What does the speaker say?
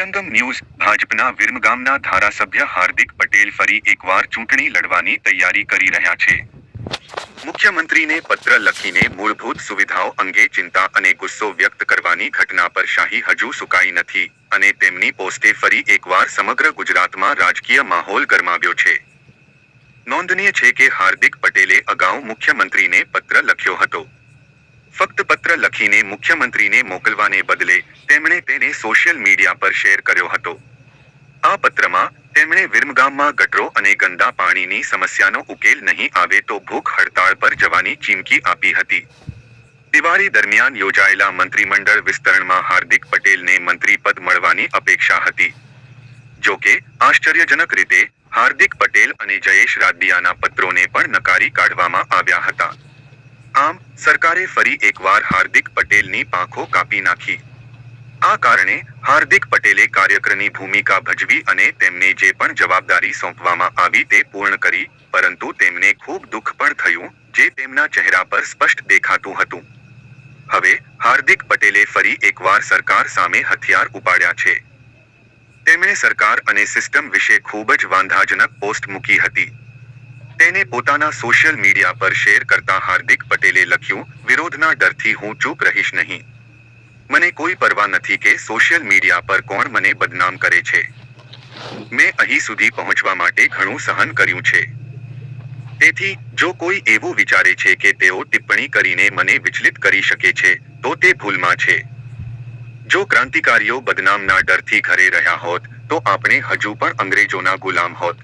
વિરંગમ news, ભાજપના વિરમગામના ધારાસભ્ય હાર્દિક પટેલ ફરી એકવાર ચૂંટણી લડવાની તૈયારી કરી રહ્યા છે. મુખ્યમંત્રીને પત્ર લખીને મૂળભૂત સુવિધાઓ અંગે ચિંતા અને ગુસ્સો વ્યક્ત કરવાની ઘટના પર શાહી હજુ સુકાઈ નથી અને તેમની પોસ્ટે ફરી એકવાર સમગ્ર ગુજરાતમાં રાજકીય માહોલ ગરમાવ્યો છે. નોંધનીય છે કે હાર્દિક પટેલે અગાઉ મુખ્યમંત્રીને પત્ર લખ્યો હતો. ફક્ત લખીને મુખ્યમંત્રીને મોકલવાને બદલે તેમણે તેને સોશિયલ મીડિયા પર શેર કર્યો હતો. આ પત્રમાં તેમણે વિરમગામમાં ગટરો અને ગંદા પાણીની સમસ્યાનો ઉકેલ નહીં આવે તો ભૂખ હડતાળ પર જવાની ચીમકી આપી હતી. દિવાળી દરમિયાન યોજાયેલા મંત્રીમંડળ વિસ્તરણમાં હાર્દિક પટેલને મંત્રી પદ મળવાની અપેક્ષા હતી. જો કે, આશ્ચર્યજનક રીતે, હાર્દિક પટેલ અને જયેશ રાદડિયાના પત્રોને પણ નકારી કાઢવામાં આવ્યા હતા. આમ, સરકારે ફરી એકવાર હાર્દિક પટેલની પાંખો કાપી નાખી. આ કારણે હાર્દિક પટેલે કાર્યક્રમની ભૂમિકા ભજવી અને તેમને જે પણ જવાબદારી સોંપવામાં આવી તે પૂર્ણ કરી, પરંતુ તેમને ખૂબ દુઃખ પણ થયું, જે તેમના ચહેરા પર સ્પષ્ટ દેખાતું હતું. હવે, હાર્દિક પટેલે ફરી એકવાર સરકાર સામે હથિયાર ઉપાડ્યા છે. તેમણે સરકાર અને સિસ્ટમ વિશે ખૂબ જ વાંધાજનક પોસ્ટ મૂકી હતી. તેને પોતાના સોશિયલ મીડિયા પર શેર કરતા હાર્દિક પટેલે લખ્યું, વિરોધના ડરથી હું ચૂપ રહીશ નહીં. મને કોઈ પરવા નથી કે સોશિયલ મીડિયા પર કોણ મને બદનામ કરે છે. મેં અહીં સુધી પહોંચવા માટે ઘણું સહન કર્યું છે. તેથી, જો કોઈ એવું વિચારે છે કે તેઓ ટિપ્પણી કરીને મને વિચલિત કરી શકે છે, તો તે ભૂલમાં છે. જો ક્રાંતિકારીઓ બદનામના ડરથી ઘરે રહ્યા હોત, તો આપણે હજુ પણ અંગ્રેજોના ગુલામ હોત.